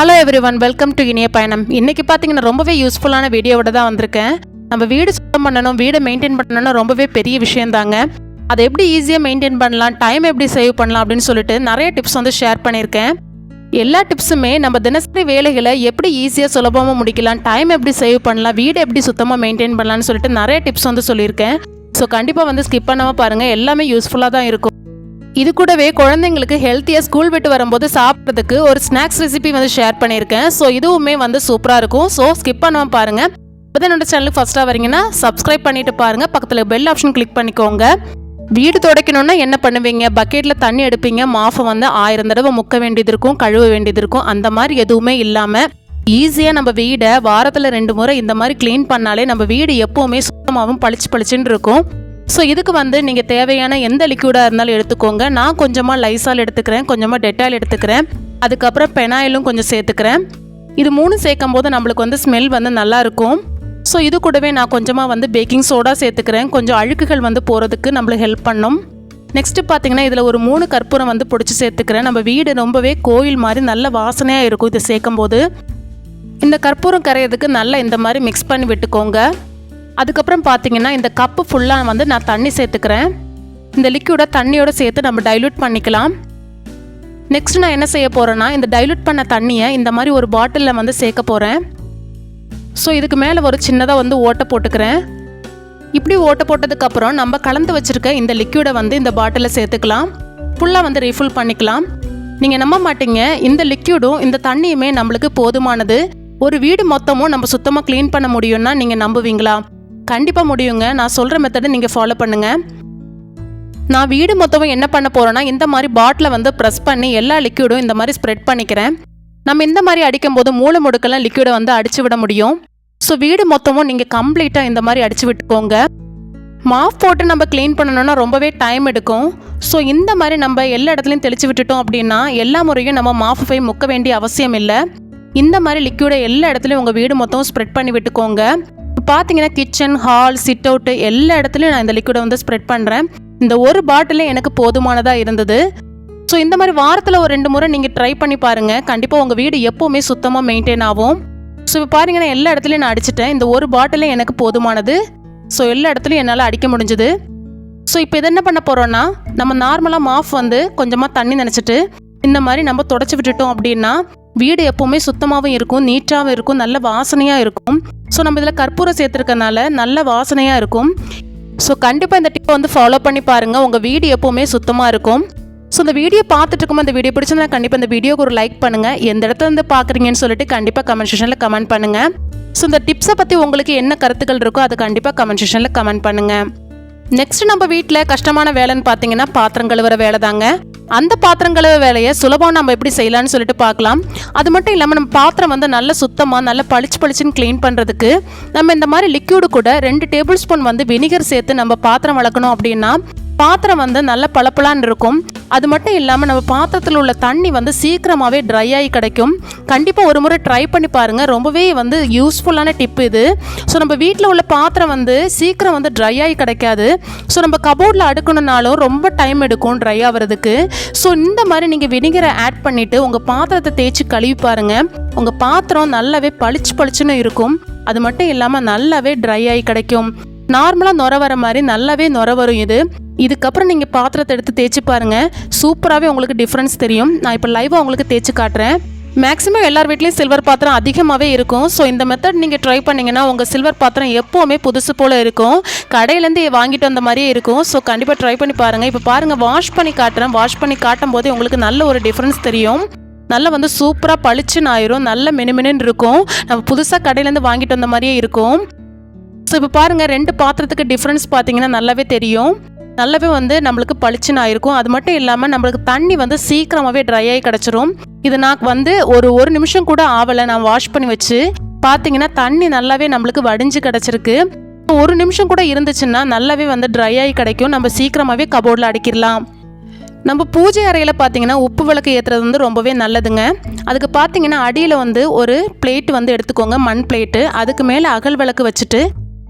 Hello everyone welcome to Iniya Payanam. இன்னைக்கு பார்த்தீங்கன்னா ரொம்பவே யூஸ்ஃபுல்லான வீடியோவோட தான் வந்திருக்கேன். நம்ம வீடு சுத்தம் பண்ணணும் வீடை மெயின்டைன் பண்ணணும்னா ரொம்பவே பெரிய விஷயம் தாங்க. அதை எப்படி ஈஸியாக மெயின்டைன் பண்ணலாம் டைம் எப்படி சேவ் பண்ணலாம் அப்படின்னு சொல்லிட்டு நிறைய டிப்ஸ் வந்து ஷேர் பண்ணியிருக்கேன். எல்லா டிப்ஸுமே நம்ம தினசரி வேலைகளை எப்படி ஈஸியாக சுலபமாக முடிக்கலாம் டைம் எப்படி சேவ் பண்ணலாம் வீடு எப்படி சுத்தமாக மெயின்டைன் பண்ணலாம்னு சொல்லிட்டு நிறைய டிப்ஸ் வந்து சொல்லியிருக்கேன். ஸோ கண்டிப்பாக வந்து ஸ்கிப் பண்ணாமல் பாருங்கள் எல்லாமே யூஸ்ஃபுல்லாக தான் இருக்கும். இது கூடவே குழந்தைங்களுக்கு ஹெல்த்தியாக ஸ்கூல் விட்டு வரும்போது சாப்பிட்றதுக்கு ஒரு ஸ்நாக்ஸ் ரெசிபி வந்து ஷேர் பண்ணியிருக்கேன். ஸோ இதுவுமே வந்து சூப்பராக இருக்கும். ஸோ ஸ்கிப் பண்ணாமல் பாருங்கள் இப்போ என்னோட சேனலுக்கு ஃபஸ்ட்டாக வரீங்கன்னா சப்ஸ்கிரைப் பண்ணிட்டு பாருங்கள் பக்கத்தில் பெல் ஆப்ஷன் கிளிக் பண்ணிக்கோங்க. வீடு துடைக்கணும்னா என்ன பண்ணுவீங்க? பக்கெட்டில் தண்ணி எடுப்பீங்க. மாஃபை வந்து ஆயிரம் தடவை முக்க வேண்டியது இருக்கும் கழுவ வேண்டியது இருக்கும். அந்த மாதிரி எதுவுமே இல்லாமல் ஈஸியாக நம்ம வீடை வாரத்தில் ரெண்டு முறை இந்த மாதிரி க்ளீன் பண்ணாலே நம்ம வீடு எப்போவுமே சுத்தமாகவும் பளிச்சு பளிச்சுன்னு இருக்கும். ஸோ இதுக்கு வந்து நீங்கள் தேவையான எந்த லிக்யூடாக இருந்தாலும் எடுத்துக்கோங்க. நான் கொஞ்சமாக லைசால் எடுத்துக்கிறேன் கொஞ்சமாக டெட்டால் எடுத்துக்கிறேன். அதுக்கப்புறம் பெனாயிலும் கொஞ்சம் சேர்த்துக்கிறேன். இது மூணு சேர்க்கும் போது நம்மளுக்கு வந்து ஸ்மெல் வந்து நல்லாயிருக்கும் ஸோ இது கூடவே நான் கொஞ்சமாக வந்து பேக்கிங் சோடா சேர்த்துக்கிறேன். கொஞ்சம் அழுக்குகள் வந்து போகிறதுக்கு நம்மளுக்கு ஹெல்ப் பண்ணும். நெக்ஸ்ட்டு பார்த்தீங்கன்னா இதில் ஒரு மூணு கற்பூரம் வந்து பிடிச்சி சேர்த்துக்கிறேன். நம்ம வீடு ரொம்பவே கோயில் மாதிரி நல்ல வாசனையாக இருக்கும் இதை சேர்க்கும் போது இந்த கற்பூரம் கரையிறதுக்கு நல்லா இந்த மாதிரி மிக்ஸ் பண்ணி விட்டுக்கோங்க. அதுக்கப்புறம் பார்த்தீங்கன்னா இந்த கப்பு ஃபுல்லாக வந்து நான் தண்ணி சேர்த்துக்கிறேன். இந்த லிக்யூடை தண்ணியோட சேர்த்து நம்ம டைல்யூட் பண்ணிக்கலாம். நெக்ஸ்ட் நான் என்ன செய்ய போகிறேன்னா இந்த டைல்யூட் பண்ண தண்ணியை இந்த மாதிரி ஒரு பாட்டிலில் வந்து சேர்க்க போகிறேன் ஸோ இதுக்கு மேலே ஒரு சின்னதாக வந்து ஓட்டை போட்டுக்கிறேன். இப்படி ஓட்டை போட்டதுக்கப்புறம் நம்ம கலந்து வச்சுருக்க இந்த லிக்யூடை வந்து இந்த பாட்டிலில் சேர்த்துக்கலாம். ஃபுல்லாக வந்து ரீஃபில் பண்ணிக்கலாம். நீங்கள் நம்ப மாட்டீங்க இந்த லிக்யூடும் இந்த தண்ணியுமே நம்மளுக்கு போதுமானது. ஒரு வீடு மொத்தமும் நம்ம சுத்தமாக க்ளீன் பண்ண முடியும்னா நீங்கள் நம்புவீங்களா? கண்டிப்பாக முடியுங்க. நான் சொல்கிற மெத்தடை நீங்கள் ஃபாலோ பண்ணுங்கள் நான் வீடு மொத்தமும் என்ன பண்ண போகிறேன்னா இந்த மாதிரி பாட்டிலை வந்து ப்ரெஸ் பண்ணி எல்லா லிக்யூடும் இந்த மாதிரி ஸ்ப்ரெட் பண்ணிக்கிறேன். நம்ம இந்த மாதிரி அடிக்கும்போது மூளை முடுக்கெல்லாம் லிக்யூடை வந்து அடிச்சு விட முடியும். ஸோ வீடு மொத்தமும் நீங்கள் கம்ப்ளீட்டாக இந்த மாதிரி அடிச்சு விட்டுக்கோங்க. மாஃப் போட்டு நம்ம க்ளீன் பண்ணணும்னா ரொம்பவே டைம் எடுக்கும். ஸோ இந்த மாதிரி நம்ம எல்லா இடத்துலையும் தெளிச்சு விட்டுட்டோம் அப்படின்னா எல்லா முறையும் நம்ம மாஃப் போய் முக்க வேண்டிய அவசியம் இல்லை. இந்த மாதிரி லிக்யூடை எல்லா இடத்துலையும் உங்கள் வீடு மொத்தம் ஸ்ப்ரெட் பண்ணி விட்டுக்கோங்க. பார்த்தீங்கன்னா கிச்சன் ஹால் சிட் அவுட்டு எல்லா இடத்துலையும் நான் இந்த லிக்யூடை வந்து ஸ்ப்ரெட் பண்ணுறேன் இந்த ஒரு பாட்டிலே எனக்கு போதுமானதாக இருந்தது. ஸோ இந்த மாதிரி வாரத்தில் ஒரு ரெண்டு முறை நீங்கள் ட்ரை பண்ணி பாருங்கள் கண்டிப்பாக உங்கள் வீடு எப்போவுமே சுத்தமாக மெயின்டைன் ஆகும். ஸோ இப்போ பாருங்கன்னா எல்லா இடத்துலையும் நான் அடிச்சிட்டேன். இந்த ஒரு பாட்டிலே எனக்கு போதுமானது. ஸோ எல்லா இடத்துலையும் என்னால் அடிக்க முடிஞ்சுது. ஸோ இப்போ இது என்ன பண்ண போகிறோன்னா நம்ம நார்மலாக மாஃப் வந்து கொஞ்சமாக தண்ணி நினச்சிட்டு இந்த மாதிரி நம்ம தொடச்சி விட்டுட்டோம் அப்படின்னா வீடு எப்போவுமே சுத்தமாகவும் இருக்கும் நீட்டாகவும் இருக்கும் நல்ல வாசனையாக இருக்கும். ஸோ நம்ம இதில் கற்பூரம் சேர்த்துருக்கனால நல்ல வாசனையாக இருக்கும். ஸோ கண்டிப்பாக இந்த டிப்பை வந்து ஃபாலோ பண்ணி பாருங்கள் உங்கள் வீடு எப்போவுமே சுத்தமாக இருக்கும். ஸோ இந்த வீடியோ பார்த்துட்டு இருக்கும் இந்த வீடியோ பிடிச்சிருந்தா கண்டிப்பாக இந்த வீடியோக்கு ஒரு லைக் பண்ணுங்கள் எந்த இடத்துல இருந்து பார்க்குறீங்கன்னு சொல்லிட்டு கண்டிப்பாக கமெண்ட் செஷனில் கமெண்ட் பண்ணுங்கள் ஸோ இந்த டிப்ஸை பற்றி உங்களுக்கு என்ன கருத்துக்கள் இருக்கோ அதை கண்டிப்பாக கமெண்ட் செஷனில் கமெண்ட் பண்ணுங்கள் நெக்ஸ்ட் நம்ம வீட்டில் கஷ்டமான வேலைன்னு பார்த்தீங்கன்னா பாத்திரம் கழுவுற வேலை தாங்க அந்த பாத்திரம் கழுவ வேலையை சுலபம் நம்ம எப்படி செய்யலாம்னு சொல்லிட்டு பார்க்கலாம் அது மட்டும் இல்லாமல் நம்ம பாத்திரம் வந்து நல்ல சுத்தமாக நல்ல பளிச்சு பளிச்சுன்னு க்ளீன் பண்ணுறதுக்கு நம்ம இந்த மாதிரி லிக்யூடு கூட ரெண்டு டேபிள் ஸ்பூன் வந்து வினிகர் சேர்த்து நம்ம பாத்திரம் வளர்க்கணும் அப்படின்னா பாத்திரம் வந்து நல்ல பளபளான்னு இருக்கும். அது மட்டும் இல்லாமல் நம்ம பாத்திரத்தில் உள்ள தண்ணி வந்து சீக்கிரமாகவே ட்ரை ஆகி கிடைக்கும். கண்டிப்பாக ஒரு முறை ட்ரை பண்ணி பாருங்கள் ரொம்பவே வந்து யூஸ்ஃபுல்லான டிப் இது. ஸோ நம்ம வீட்டில் உள்ள பாத்திரம் வந்து சீக்கிரம் வந்து ட்ரை ஆகி கிடைக்காது. ஸோ நம்ம கபோர்டில் அடுக்கணுனாலும் ரொம்ப டைம் எடுக்கும் ட்ரை ஆகிறதுக்கு ஸோ இந்த மாதிரி நீங்கள் வினிகரை ஆட் பண்ணிவிட்டு உங்கள் பாத்திரத்தை தேய்ச்சி கழுவி பாருங்கள் உங்கள் பாத்திரம் நல்லாவே பளிச்சு பளிச்சுன்னு இருக்கும். அது மட்டும் இல்லாமல் நல்லாவே ட்ரை ஆகி கிடைக்கும். நார்மலாக நுர வர மாதிரி நல்லாவே நுர வரும் இது. இதுக்கப்புறம் நீங்கள் பாத்திரத்தை எடுத்து தேய்ச்சி பாருங்கள் சூப்பராகவே உங்களுக்கு டிஃப்ரென்ஸ் தெரியும். நான் இப்போ லைவாக உங்களுக்கு தேய்ச்சி காட்டுறேன். மேக்ஸிமம் எல்லார் வீட்லேயும் சில்வர் பாத்திரம் அதிகமாகவே இருக்கும். ஸோ இந்த மெத்தட் நீங்கள் ட்ரை பண்ணிங்கன்னா உங்கள் சில்வர் பாத்திரம் எப்போவுமே புதுசு போல் இருக்கும். கடையிலேருந்து வாங்கிட்டு வந்த மாதிரியே இருக்கும். ஸோ கண்டிப்பாக ட்ரை பண்ணி பாருங்கள் இப்போ பாருங்கள் வாஷ் பண்ணி காட்டுறேன். வாஷ் பண்ணி காட்டும் போதே உங்களுக்கு நல்ல ஒரு டிஃப்ரென்ஸ் தெரியும். நல்லா வந்து சூப்பராக பளிச்சுன்னு ஆயிரும். நல்ல மினுமினுன்னு இருக்கும். நம்ம புதுசாக கடையிலேருந்து வாங்கிட்டு வந்த மாதிரியே இருக்கும். ஸோ இப்போ பாருங்கள் ரெண்டு பாத்திரத்துக்கு டிஃப்ரென்ஸ் பார்த்தீங்கன்னா நல்லாவே தெரியும். நல்லாவே வந்து நம்மளுக்கு பளிச்சுன்னு ஆயிருக்கும். அது மட்டும் இல்லாமல் நம்மளுக்கு தண்ணி வந்து சீக்கிரமாகவே ட்ரை ஆகி கிடச்சிரும். இது நான் வந்து ஒரு ஒரு நிமிஷம் கூட ஆவலை. நான் வாஷ் பண்ணி வச்சு பார்த்தீங்கன்னா தண்ணி நல்லாவே நம்மளுக்கு வடிஞ்சு கிடச்சிருக்கு. ஒரு நிமிஷம் கூட இருந்துச்சுன்னா நல்லாவே வந்து ட்ரை ஆகி கிடைக்கும். நம்ம சீக்கிரமாகவே கபோர்டில் அடிக்கிடலாம். நம்ம பூஜை அறையில் பார்த்தீங்கன்னா உப்பு விளக்கு ஏற்றுறது வந்து ரொம்பவே நல்லதுங்க. அதுக்கு பார்த்தீங்கன்னா அடியில் வந்து ஒரு பிளேட் வந்து எடுத்துக்கோங்க. மண் பிளேட்டு அதுக்கு மேலே அகல் விளக்கு வச்சுட்டு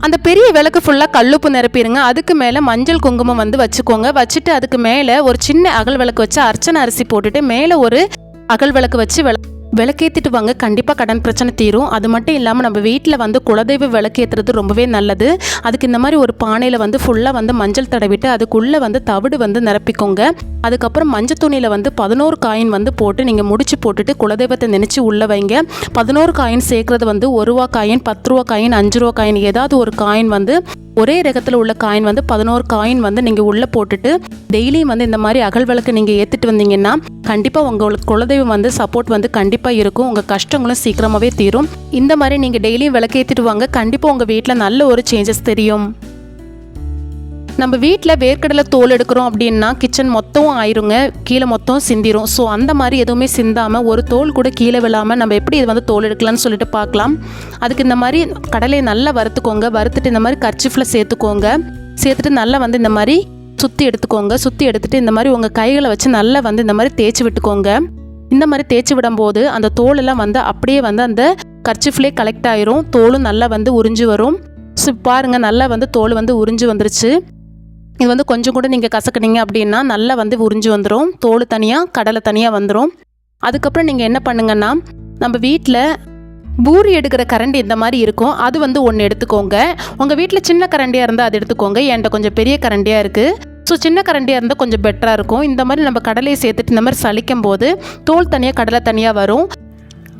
அந்த பெரிய விளக்கு ஃபுல்லாக கல்லுப்பு நிரப்பிடுங்க. அதுக்கு மேலே மஞ்சள் குங்குமம் வந்து வச்சுக்கோங்க. வச்சுட்டு அதுக்கு மேலே ஒரு சின்ன அகல் விளக்கு வச்சு அர்ச்சனை அரிசி போட்டுட்டு மேலே ஒரு அகல் விளக்கு வச்சு விளக்கு விளக்கேற்றிட்டு வாங்க கண்டிப்பாக கடன் பிரச்சனை தீரும். அது மட்டும் இல்லாமல் நம்ம வீட்டில் வந்து குலதெய்வ விளக்கேற்றுறது ரொம்பவே நல்லது. அதுக்கு இந்த மாதிரி ஒரு பானையில் வந்து ஃபுல்லாக வந்து மஞ்சள் தடவிட்டு அதுக்குள்ளே வந்து தவிடு வந்து நிரப்பிக்கோங்க. அதுக்கப்புறம் மஞ்சள் துணியில் வந்து பதினோரு காயின் வந்து போட்டு நீங்கள் முடிச்சு போட்டுட்டு குலதெய்வத்தை நினச்சி உள்ளே வைங்க. பதினோரு காயின் சேர்க்குறது வந்து ஒரு ரூபா காயின் பத்து ரூபா காயின் அஞ்சு ரூபா காயின் ஏதாவது ஒரு காயின் வந்து ஒரே ரகத்தில் உள்ள காயின் வந்து பதினோரு காயின் வந்து நீங்கள் உள்ளே போட்டுட்டு டெய்லியும் வந்து இந்த மாதிரி அகல் விளக்கு நீங்கள் ஏற்றிட்டு வந்தீங்கன்னா கண்டிப்பாக உங்களுக்கு குலதெய்வம் வந்து சப்போர்ட் வந்து கண்டிப்பாக இருக்கும். உங்கள் கஷ்டங்களும் சீக்கிரமாகவே தீரும். இந்த மாதிரி நீங்கள் டெய்லியும் விளக்கு ஏற்றிட்டு வாங்க. கண்டிப்பாக உங்கள் வீட்டில் நல்ல ஒரு சேஞ்சஸ் தெரியும். நம்ம வீட்டில் வேர்க்கடலை தோல் எடுக்கிறோம் அப்படின்னா கிச்சன் மொத்தம் ஆயிருங்க. கீழே மொத்தம் சிந்திரும். ஸோ அந்த மாதிரி எதுவுமே சிந்தாமல் ஒரு தோல் கூட கீழே விழாமல் நம்ம எப்படி இது வந்து தோல் எடுக்கலாம்னு சொல்லிட்டு பார்க்கலாம். அதுக்கு இந்த மாதிரி கடலையை நல்லா வறுத்துக்கோங்க. வறுத்துட்டு இந்த மாதிரி கர்ச்சிஃபில் சேர்த்துக்கோங்க. சேர்த்துட்டு நல்லா வந்து இந்த மாதிரி சுற்றி எடுத்துக்கோங்க. சுற்றி எடுத்துகிட்டு இந்த மாதிரி உங்கள் கைகளை வச்சு நல்லா வந்து இந்த மாதிரி தேய்ச்சி விட்டுக்கோங்க. இந்த மாதிரி தேய்ச்சி விடும்போது அந்த தோலெல்லாம் வந்து அப்படியே வந்து அந்த கர்ச்சிஃப்லேயே கலெக்ட் ஆயிரும். தோலும் நல்லா வந்து உறிஞ்சு வரும். ஸோ பாருங்கள் நல்லா வந்து தோல் வந்து உறிஞ்சு வந்துருச்சு. இது வந்து கொஞ்சம் கூட நீங்கள் கசக்குனீங்க அப்படின்னா நல்லா வந்து உறிஞ்சு வந்துடும் தோல் தனியாக கடலை தனியாக வந்துடும் அதுக்கப்புறம் நீங்கள் என்ன பண்ணுங்கன்னா நம்ம வீட்டில் பூரி எடுக்கிற கரண்டி இந்த மாதிரி இருக்கும். அது வந்து ஒன்று எடுத்துக்கோங்க. உங்கள் வீட்டில் சின்ன கரண்டியாக இருந்தால் அது எடுத்துக்கோங்க. என்கிட்ட கொஞ்சம் பெரிய கரண்டியாக இருக்குது ஸோ சின்ன கரண்டியாக இருந்தால் கொஞ்சம் பெட்டராக இருக்கும். இந்த மாதிரி நம்ம கடலையை சேர்த்துட்டு இந்த மாதிரி சலிக்கும் போது தோல் தனியாக கடலை தனியாக வரும்.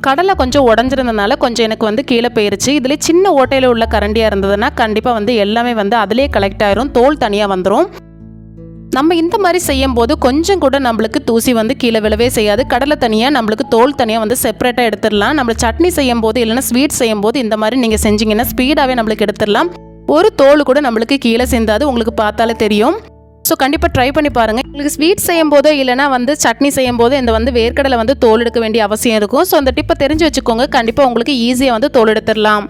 கடலை கொஞ்சம் உடஞ்சிருந்தனால கொஞ்சம் எனக்கு வந்து கீழே போயிருச்சு. இதில் சின்ன ஓட்டையில் உள்ள கரண்டியாக இருந்ததுன்னா கண்டிப்பாக வந்து எல்லாமே வந்து அதிலே கலெக்ட் ஆயிரும். தோல் தனியாக வந்துடும் நம்ம இந்த மாதிரி செய்யும் போது கொஞ்சம் கூட நம்மளுக்கு தூசி வந்து கீழே விழவே செய்யாது. கடலை தனியாக நம்மளுக்கு தோல் தனியாக வந்து செப்பரேட்டாக எடுத்துடலாம். நம்ம சட்னி செய்யும் போது இல்லைன்னா ஸ்வீட் செய்யும் போது இந்த மாதிரி நீங்கள் செஞ்சீங்கன்னா ஸ்பீடாகவே நம்மளுக்கு எடுத்துடலாம். ஒரு தோல் கூட நம்மளுக்கு கீழே சேர்ந்தாது. உங்களுக்கு பார்த்தாலே தெரியும். ஸோ கண்டிப்பாக ட்ரை பண்ணி பாருங்கள் உங்களுக்கு ஸ்வீட் செய்யும் போதோ இல்லைனா வந்து சட்னி செய்யும் போதோ இந்த வந்து வேர்க்கடலை வந்து தோல் எடுக்க வேண்டிய அவசியம் இருக்கும். ஸோ அந்த டிப்பை தெரிஞ்சு வச்சுக்கோங்க. கண்டிப்பாக உங்களுக்கு ஈஸியாக வந்து தோல் எடுத்துடலாம்.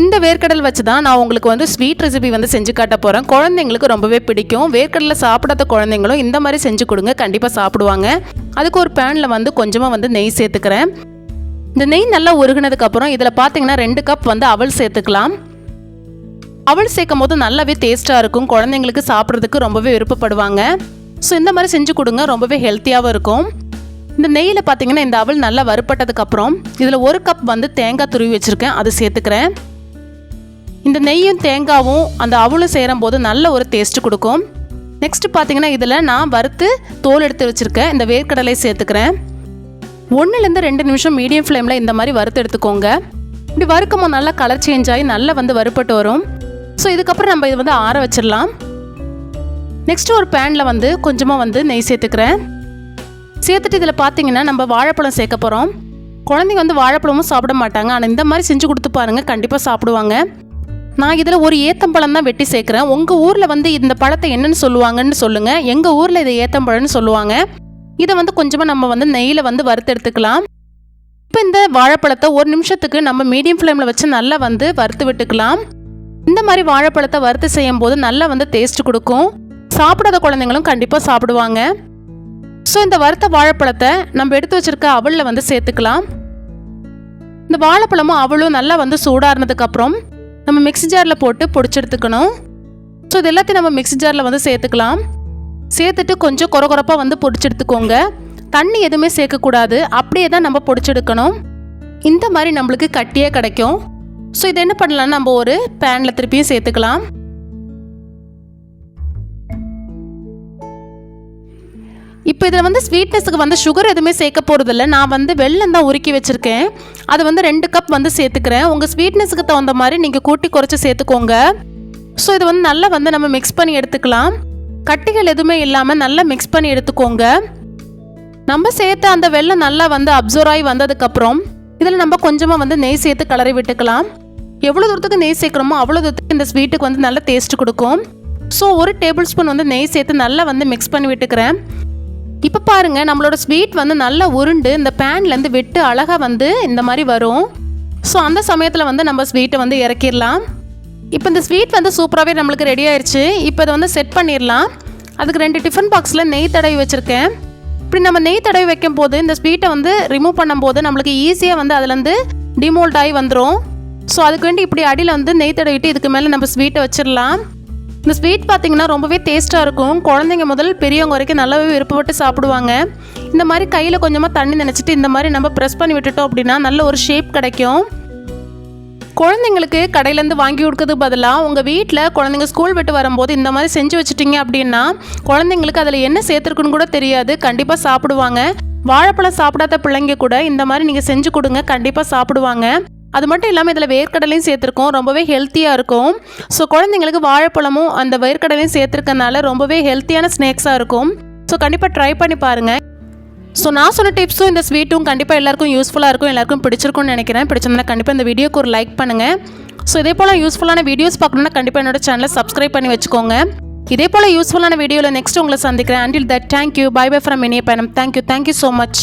இந்த வேர்க்கடல் வச்சு தான் நான் உங்களுக்கு வந்து ஸ்வீட் ரெசிபி வந்து செஞ்சு காட்ட போகிறேன் குழந்தைங்களுக்கு ரொம்பவே பிடிக்கும். வேர்க்கடலை சாப்பிடாத குழந்தைங்களும் இந்த மாதிரி செஞ்சு கொடுங்க. கண்டிப்பாக சாப்பிடுவாங்க. அதுக்கு ஒரு பேனில் வந்து கொஞ்சமாக வந்து நெய் சேர்த்துக்கிறேன். இந்த நெய் நல்லா உருகினதுக்கப்புறம் இதில் பார்த்தீங்கன்னா ரெண்டு கப் வந்து அவல் சேர்த்துக்கலாம். அவள் சேர்க்கும் போது நல்லாவே டேஸ்ட்டாக இருக்கும். குழந்தைங்களுக்கு சாப்பிட்றதுக்கு ரொம்பவே விருப்பப்படுவாங்க. ஸோ இந்த மாதிரி செஞ்சு கொடுங்க. ரொம்பவே ஹெல்த்தியாகவும் இருக்கும். இந்த நெய்யில் பார்த்தீங்கன்னா இந்த அவள் நல்லா வறுப்பட்டதுக்கப்புறம் இதில் ஒரு கப் வந்து தேங்காய் துருவி வச்சுருக்கேன். அது சேர்த்துக்கிறேன். இந்த நெய்யும் தேங்காவும் அந்த அவளும் சேரும் போது நல்ல ஒரு டேஸ்ட் கொடுக்கும். நெக்ஸ்ட் பார்த்தீங்கன்னா இதில் நான் வறுத்து தோல் எடுத்து வச்சுருக்கேன். இந்த வேர்க்கடலை சேர்த்துக்கிறேன். ஒன்றுலேருந்து ரெண்டு நிமிஷம் மீடியம் ஃப்ளேமில் இந்த மாதிரி வறுத்து எடுத்துக்கோங்க. இப்படி வறுக்கும் போது நல்லா கலர் சேஞ்ச் ஆகி நல்லா வந்து வறுப்பட்டு வரும். ஸோ இதுக்கப்புறம் நம்ம இது வந்து ஆற வச்சிடலாம். நெக்ஸ்ட்டு ஒரு பேனில் வந்து கொஞ்சமாக வந்து நெய் சேர்த்துக்கிறேன். சேர்த்துட்டு இதில் பார்த்தீங்கன்னா நம்ம வாழைப்பழம் சேர்க்க போகிறோம் குழந்தைங்க வந்து வாழைப்பழமும் சாப்பிட மாட்டாங்க. ஆனால் இந்த மாதிரி செஞ்சு கொடுத்து பாருங்கள் கண்டிப்பாக சாப்பிடுவாங்க. நான் இதில் ஒரு ஏத்தம்பழம் தான் வெட்டி சேர்க்குறேன். உங்கள் ஊரில் வந்து இந்த பழத்தை என்னன்னு சொல்லுவாங்கன்னு சொல்லுங்கள் எங்கள் ஊரில் இதை ஏத்தம்பழம்னு சொல்லுவாங்க. இதை வந்து கொஞ்சமாக நம்ம வந்து நெய்யில் வந்து வறுத்து எடுத்துக்கலாம் இப்போ இந்த வாழைப்பழத்தை ஒரு நிமிஷத்துக்கு நம்ம மீடியம் ஃப்ளேமில் வச்சு நல்லா வந்து வறுத்து விட்டுக்கலாம். இந்த மாதிரி வாழைப்பழத்தை வறுத்து செய்யும் போது நல்லா வந்து டேஸ்ட் கொடுக்கும். சாப்பிடாத குழந்தைங்களும் கண்டிப்பாக சாப்பிடுவாங்க. ஸோ இந்த வறுத்த வாழைப்பழத்தை நம்ம எடுத்து வச்சிருக்க அவளில் வந்து சேர்த்துக்கலாம். இந்த வாழைப்பழமும் அவளும் நல்லா வந்து சூடாறினதுக்கப்புறம் நம்ம மிக்ஸி ஜாரில் போட்டு பொடிச்செடுத்துக்கணும் ஸோ இது எல்லாத்தையும் நம்ம மிக்ஸி ஜாரில் வந்து சேர்த்துக்கலாம். சேர்த்துட்டு கொஞ்சம் கொர கொரப்பாக வந்து பொடிச்செடுத்துக்கோங்க தண்ணி எதுவுமே சேர்க்கக்கூடாது. அப்படியே தான் நம்ம பொடிச்செடுக்கணும் இந்த மாதிரி நம்மளுக்கு கட்டியே கிடைக்கும். ஸோ இது என்ன பண்ணலாம்? நம்ம ஒரு பேனில் திருப்பியும் சேர்த்துக்கலாம். இப்போ இதில் வந்து ஸ்வீட்னஸுக்கு வந்து சுகர் எதுவுமே சேர்க்க போகிறதில்ல நான் வந்து வெள்ளம் தான் உருக்கி வச்சுருக்கேன். அது வந்து ரெண்டு கப் வந்து சேர்த்துக்கிறேன். உங்கள் ஸ்வீட்னஸுக்கு தகுந்த மாதிரி நீங்கள் கூட்டி குறைச்சி சேர்த்துக்கோங்க. ஸோ இது வந்து நல்லா வந்து நம்ம மிக்ஸ் பண்ணி எடுத்துக்கலாம். கட்டிகள் எதுவுமே இல்லாமல் நல்லா மிக்ஸ் பண்ணி எடுத்துக்கோங்க. நம்ம சேர்த்த அந்த வெள்ளம் நல்லா வந்து அப்சர்வ் ஆகி வந்ததுக்கப்புறம் இதில் நம்ம கொஞ்சமாக வந்து நெய் சேர்த்து கலரி விட்டுக்கலாம். எவ்வளோ தூரத்துக்கு நெய் சேர்க்குறோமோ அவ்வளோ தூரத்துக்கு இந்த ஸ்வீட்டுக்கு வந்து நல்ல டேஸ்ட் கொடுக்கும். ஸோ ஒரு டேபிள் ஸ்பூன் வந்து நெய் சேர்த்து நல்லா வந்து மிக்ஸ் பண்ணி விட்டுக்கிறேன். இப்போ பாருங்க நம்மளோட ஸ்வீட் வந்து நல்லா உருண்டு இந்த பேன்லேருந்து விட்டு அழகாக வந்து இந்த மாதிரி வரும். ஸோ அந்த சமயத்தில் வந்து நம்ம ஸ்வீட்டை வந்து இறக்கிடலாம். இப்போ இந்த ஸ்வீட் வந்து சூப்பராகவே நம்மளுக்கு ரெடி ஆயிடுச்சு இப்போ இதை வந்து செட் பண்ணிடலாம். அதுக்கு ரெண்டு டிஃபன் பாக்ஸில் நெய் தடவி வச்சுருக்கேன். இப்படி நம்ம நெய் தடவி வைக்கும் போது இந்த ஸ்வீட்டை வந்து ரிமூவ் பண்ணும்போது நம்மளுக்கு ஈஸியாக வந்து அதுலேருந்து டிமோல்ட் ஆகி வந்துடும் ஸோ அதுக்கு வேண்டி இப்படி அடியில் வந்து நெய் தடவிட்டு இதுக்கு மேலே நம்ம ஸ்வீட்டை வச்சிடலாம் இந்த ஸ்வீட் பார்த்தீங்கன்னா ரொம்பவே டேஸ்ட்டாக இருக்கும். குழந்தைங்க முதல் பெரியவங்க வரைக்கும் நல்லாவே விருப்பப்பட்டு சாப்பிடுவாங்க. இந்த மாதிரி கையில் கொஞ்சமாக தண்ணி நினச்சிட்டு இந்த மாதிரி நம்ம ப்ரெஸ் பண்ணி விட்டுட்டோம் அப்படின்னா நல்ல ஒரு ஷேப் கிடைக்கும். குழந்தைங்களுக்கு கடையிலேருந்து வாங்கி கொடுக்கறதுக்கு பதிலாக உங்கள் வீட்டில் குழந்தைங்க ஸ்கூல் விட்டு வரும்போது இந்த மாதிரி செஞ்சு வச்சுட்டிங்க அப்படின்னா குழந்தைங்களுக்கு அதில் என்ன சேர்த்துருக்குன்னு கூட தெரியாது. கண்டிப்பாக சாப்பிடுவாங்க. வாழைப்பழம் சாப்பிடாத பிள்ளைங்க கூட இந்த மாதிரி நீங்கள் செஞ்சு கொடுங்க. கண்டிப்பாக சாப்பிடுவாங்க. அது மட்டும் இல்லாமல் இதில் வேர்க்கடலையும் சேர்த்துருக்கோம். ரொம்பவே ஹெல்த்தியாக இருக்கும். ஸோ குழந்தைங்களுக்கு வாழைப்பழமும் அந்த வேர்க்கடலையும் சேர்த்துருக்கனால ரொம்பவே ஹெல்த்தியான ஸ்நாக்ஸாக இருக்கும். ஸோ கண்டிப்பாக ட்ரை பண்ணி பாருங்கள் ஸோ நான் சொன்ன டிப்ஸும் இந்த ஸ்வீட்டும் கண்டிப்பாக எல்லாருக்கும் யூஸ்ஃபுல்லாக இருக்கும். எல்லாருக்கும் பிடிச்சிருக்கும்னு நினைக்கிறேன். பிடிச்சிருந்தா கண்டிப்பாக இந்த வீடியோக்கு ஒரு லைக் பண்ணுங்கள் ஸோ இதே போல் யூஸ்ஃபுல்லான வீடியோஸ் பார்க்கணுன்னா கண்டிப்பாக என்னோட சேனலை சப்ஸ்கிரைப் பண்ணி வச்சுக்கோங்க. இதே போல் யூஸ்ஃபுல்லான வீடியோவில் நெக்ஸ்ட் உங்களை சந்திக்கிறேன். Until that thank you bye bye from Iniya Payanam thank you thank you so much